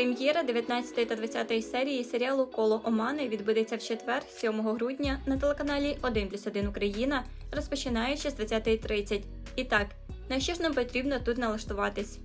Прем'єра 19 та 20 серії серіалу Коло Омани відбудеться в четвер, 7 грудня, на телеканалі 1 плюс 1 Україна, розпочинаючи з 20.30. І так, на що ж нам потрібно тут налаштуватись?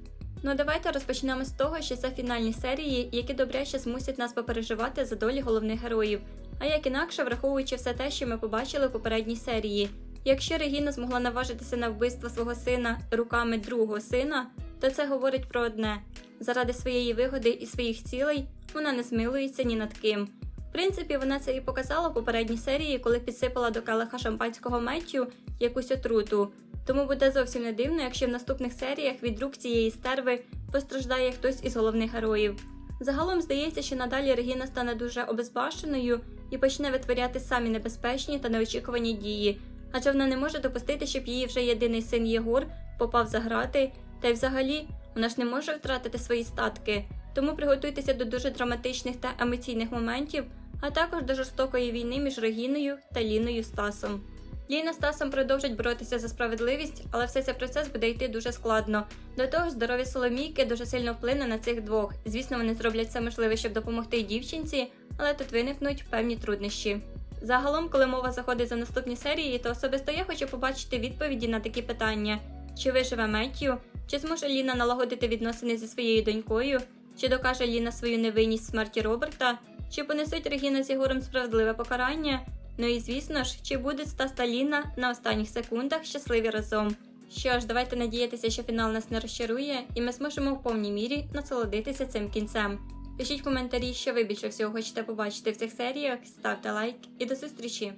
Ну давайте розпочнемо з того, що це фінальні серії, які добряче змусять нас попереживати за долі головних героїв. А як інакше, враховуючи все те, що ми побачили в попередній серії. Якщо Регіна змогла наважитися на вбивство свого сина руками другого сина, то це говорить про одне: заради своєї вигоди і своїх цілей вона не змилується ні над ким. В принципі, вона це і показала в попередній серії, коли підсипала до келиха шампанського Меттю якусь отруту. Тому буде зовсім не дивно, якщо в наступних серіях від рук цієї стерви постраждає хтось із головних героїв. Загалом здається, що надалі Регіна стане дуже обезбашеною і почне витворяти самі небезпечні та неочікувані дії, адже вона не може допустити, щоб її вже єдиний син Єгор попав за грати, та й взагалі вона ж не може втратити свої статки. Тому приготуйтеся до дуже драматичних та емоційних моментів, а також до жорстокої війни між Регіною та Ліною Стасом. Ліна Стасом продовжать боротися за справедливість, але все цей процес буде йти дуже складно. До того ж, здоров'я Соломійки дуже сильно вплине на цих двох. Звісно, вони зроблять все можливе, щоб допомогти дівчинці, але тут виникнуть певні труднощі. Загалом, коли мова заходить за наступні серії, то особисто я хочу побачити відповіді на такі питання: чи виживе Меттю, чи зможе Ліна налагодити відносини зі своєю донькою, чи докаже Ліна свою невинність смерті Роберта, чи понесуть Регіна з Єгором справедливе покарання. Ну і звісно ж, чи будуть Стас та Ліна на останніх секундах щасливі разом. Що ж, давайте надіятися, що фінал нас не розчарує, і ми зможемо в повній мірі насолодитися цим кінцем. Пишіть коментарі, що ви більше всього хочете побачити в цих серіях, ставте лайк і до зустрічі!